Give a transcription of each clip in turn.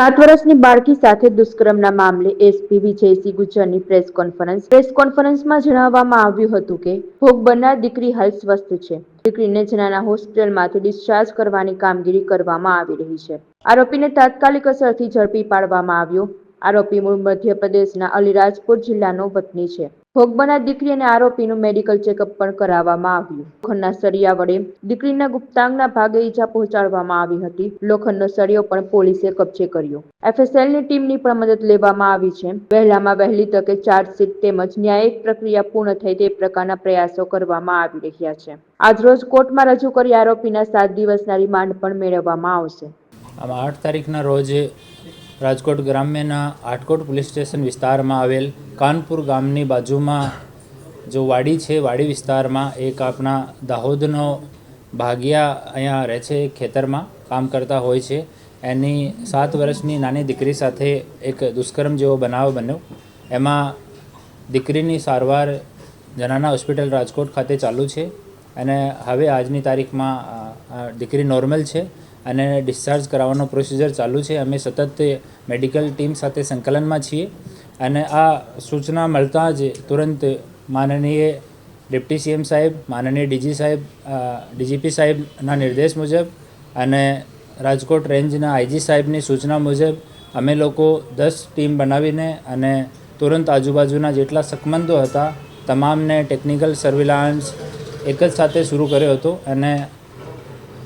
સાત વર્ષની બાળકી સાથે દુષ્કર્મના મામલે એસપી વિજયસિંહ ગુજરની પ્રેસ કોન્ફરન્સ. પ્રેસ કોન્ફરન્સમાં જણાવવામાં આવ્યું હતું કે, ભોગ બનનાર દીકરી હાલ સ્વસ્થ છે. દીકરીને જનાના હોસ્પિટલમાંથી ડિસ્ચાર્જ કરવાની કામગીરી કરવામાં આવી રહી છે. આરોપીને તાત્કાલિક અસરથી ઝડપી પાડવામાં આવ્યો. આરોપી મૂળ મધ્યપ્રદેશના અલીરાજપુર જિલ્લાનો વતની છે. ભોગ બનનાર દીકરી અને આરોપીનું મેડિકલ ચેકઅપ પણ કરાવવામાં આવ્યું. લોખંડના સળિયા વડે દીકરીના ગુપ્તાંગના ભાગે ઈજા પહોંચાડવામાં આવી હતી. લોખંડનો સળિયો પણ પોલીસે કબજે કર્યો. એફએસએલની ટીમની પણ મદદ લેવામાં આવી છે. વહેલામાં વહેલી તકે ચાર્જશીટ તેમજ ન્યાયિક પ્રક્રિયા પૂર્ણ થાય તે પ્રકારના પ્રયાસો કરવામાં આવી રહ્યા છે. આજરોજ કોર્ટમાં રજૂ કરી આરોપીના સાત દિવસના રિમાન્ડ પણ મેળવવામાં આવશે. આમાં આઠ તારીખના રોજ રાજકોટ ગ્રામ્યના આટકોટ પોલીસ સ્ટેશન વિસ્તારમાં આવેલ કાનપુર ગામની બાજુમાં જો વાડી છે, વાડી વિસ્તારમાં એક આપણા દાહોદનો ભાગિયા અહીંયા રહે છે ખેતરમાં કામ કરતા હોય છે. એની સાત વર્ષની નાની દીકરી સાથે એક દુષ્કર્મ જેવો બનાવ બન્યો. એમાં દીકરીની સારવાર જનાના હોસ્પિટલ રાજકોટ ખાતે ચાલુ છે અને હવે આજની તારીખમાં દીકરી નોર્મલ છે અને ડિસ્ચાર્જ કરાવવાનો પ્રોસિજર ચાલુ છે. અમે સતત મેડિકલ ટીમ સાથે સંકલનમાં છીએ. અને આ સૂચના મળતાં જ તુરંત માનનીય ડિપ્ટી સીએમ સાહેબ, માનનીય ડીજી સાહેબ ડીજીપી સાહેબના નિર્દેશ મુજબ અને રાજકોટ રેન્જના આઈજી સાહેબની સૂચના મુજબ અમે લોકો દસ ટીમ બનાવીને અને તુરંત આજુબાજુના જેટલા સકમંદો હતા, તમામને ટેકનિકલ સર્વિલાન્સ એક જ સાથે શરૂ કર્યો હતો અને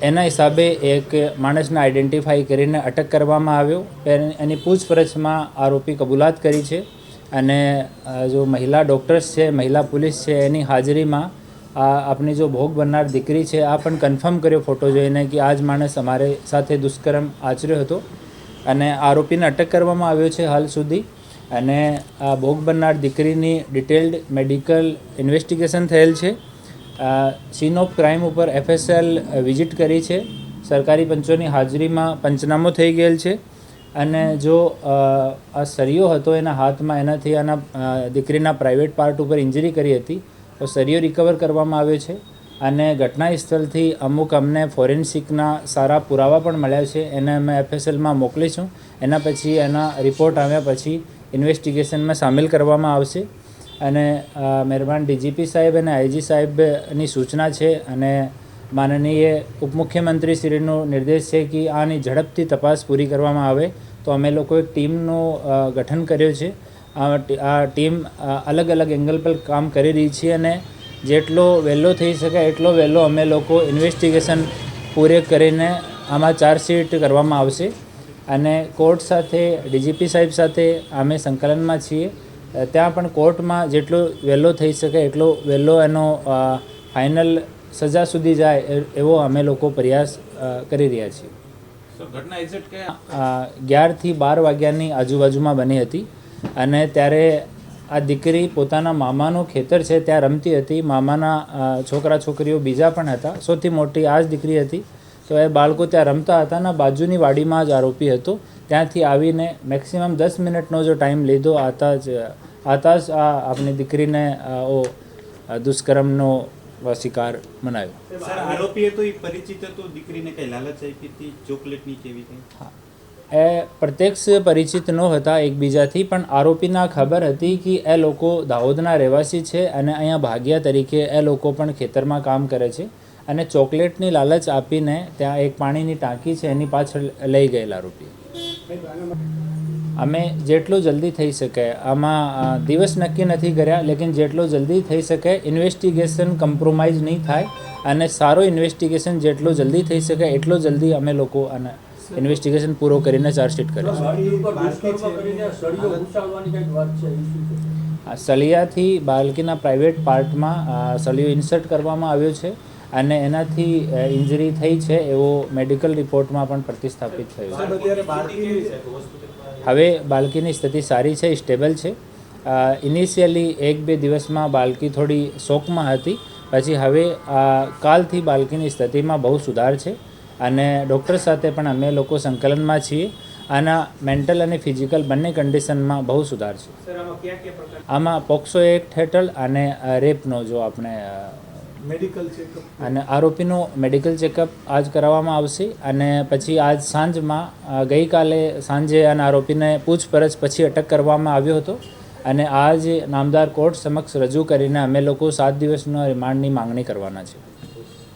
એના હિસાબે એક માણસને આઈડેન્ટિફાઈ કરીને અટક કરવામાં આવ્યો. એની- પૂછપરછમાં આરોપી કબૂલાત કરી છે અને જો મહિલા ડૉક્ટર્સ છે, મહિલા પોલીસ છે, એની હાજરીમાં આ આપણી જો ભોગ બનનાર દીકરી છે, આ પણ કન્ફર્મ કર્યો ફોટો જોઈને કે આ જ માણસ અમારે સાથે દુષ્કર્મ આચર્યો હતો અને આરોપીને અટક કરવામાં આવ્યો છે હાલ સુધી. અને આ ભોગ બનનાર દીકરીની ડિટેલ્ડ મેડિકલ ઇન્વેસ્ટિગેશન થયેલ છે. સીન ઓફ ક્રાઇમ ઉપર એફએસએલ વિઝિટ કરી છે. સરકારી પંચોની હાજરીમાં પંચનામો થઈ ગયેલ છે. અને જો આ સરિયો હતો એના હાથમાં એનાથી આના દીકરીના પ્રાઇવેટ પાર્ટ ઉપર ઇન્જરી કરી હતી, તો સરિયો રિકવર કરવામાં આવ્યો છે. અને ઘટના સ્થળથી અમુક અમને ફોરેન્સિકના સારા પુરાવા પણ મળ્યા છે. એને અમે એફએસએલમાં મોકલીશું. એના પછી એના રિપોર્ટ આવ્યા પછી ઇન્વેસ્ટિગેશનમાં સામેલ કરવામાં આવશે. અને મહેરબાન ડીજીપી સાહેબ અને આઈજી સાહેબની સૂચના છે અને માનનીય ઉપમુખ્યમંત્રી શ્રીનો નિર્દેશ છે કે આની ઝડપથી તપાસ પૂરી કરવામાં આવે. તો અમે લોકો એક ટીમનું ગઠન કર્યો છે. આ ટીમ અલગ અલગ એંગલ પર કામ કરી રહી છે અને જેટલો વહેલો થઈ શકે એટલો વહેલો અમે લોકો ઇન્વેસ્ટિગેશન પૂરે કરીને આમાં ચાર્જશીટ કરવામાં આવશે. અને કોર્ટ સાથે, ડીજીપી સાહેબ સાથે અમે સંકલનમાં છીએ. ત્યાં પણ કોર્ટમાં જેટલો વહેલો થઈ શકે એટલો વહેલો એનો ફાઇનલ સજા સુધી જાય એવો અમે લોકો પ્રયાસ કરી રહ્યા છીએ. અગિયારથી બાર વાગ્યાની આજુબાજુમાં બની હતી અને ત્યારે આ દીકરી પોતાના મામાનું ખેતર છે ત્યાં રમતી હતી. મામાના છોકરા છોકરીઓ બીજા પણ હતા. સૌથી મોટી આ જ દીકરી હતી. તો એ બાળકો ત્યાં રમતા હતા અને બાજુની વાડીમાં જ આરોપી હતો. ત્યાંથી આવીને મેક્સિમમ દસ મિનિટનો જો ટાઈમ લીધો આતા જ આતા જ આ આપણી દીકરીને ઓ દુષ્કર્મનો શિકાર મનાવ્યો સર આરોપી હતો એ પરિચિત હતો દીકરીને કઈ લાલચ આપી હતી ચોકલેટની કેવી કઈ એ પ્રત્યક્ષ પરિચિત ન હતા એકબીજાથી પણ આરોપીના ખબર હતી કે એ લોકો દાહોદના રહેવાસી છે અને અહીંયા ભાગ્યા તરીકે એ લોકો પણ ખેતરમાં કામ કરે છે. અને ચોકલેટની લાલચ આપીને ત્યાં એક પાણીની ટાંકી છે એની પાછળ લઈ ગયેલા આરોપી અમે જેટલું જલ્દી થઈ શકે આમાં દિવસ નક્કી નથી કર્યા લેકિન જેટલું જલ્દી થઈ શકે ઇન્વેસ્ટિગેશન કમ્પ્રોમાઇઝ નહીં થાય અને સારો ઇન્વેસ્ટિગેશન જેટલું જલ્દી થઈ શકે એટલો જલ્દી અમે લોકો અને ઇન્વેસ્ટિગેશન પૂરો કરીને ચાર્જશીટ કરીશું સળિયાથી બાળકીના પ્રાઇવેટ પાર્ટમાં સળિયો ઇન્સર્ટ કરવામાં આવ્યો છે. અને એનાથી ઇન્જરી થઈ છે એવો મેડિકલ રિપોર્ટમાં પણ પ્રતિસ્થાપિત થયું છે. હવે બાળકીની સ્થિતિ સારી છે સ્ટેબલ છે. ઇનિશિયલી એક બે દિવસમાં બાળકી થોડી શોકમાં હતી. પછી હવે કાલથી બાળકીની સ્થિતિમાં બહુ સુધાર છે અને ડૉક્ટર સાથે પણ અમે લોકો સંકલનમાં છીએ. આના મેન્ટલ અને ફિઝિકલ બંને કન્ડિશનમાં બહુ સુધાર છે. આમાં કયા કયા પોક્સો એક્ટ હેઠળ અને રેપનો જો આપણે મેડિકલ ચેકઅપ અને આરોપીનું મેડિકલ ચેકઅપ આજ કરાવવામાં આવશે અને પછી આજ સાંજમાં ગઈકાલે સાંજે અને આરોપીને પૂછપરછ પછી અટક કરવામાં આવ્યો હતો અને આજ નામદાર કોર્ટ સમક્ષ રજૂ કરીને અમે લોકો સાત દિવસના રિમાન્ડની માંગણી કરવાના છે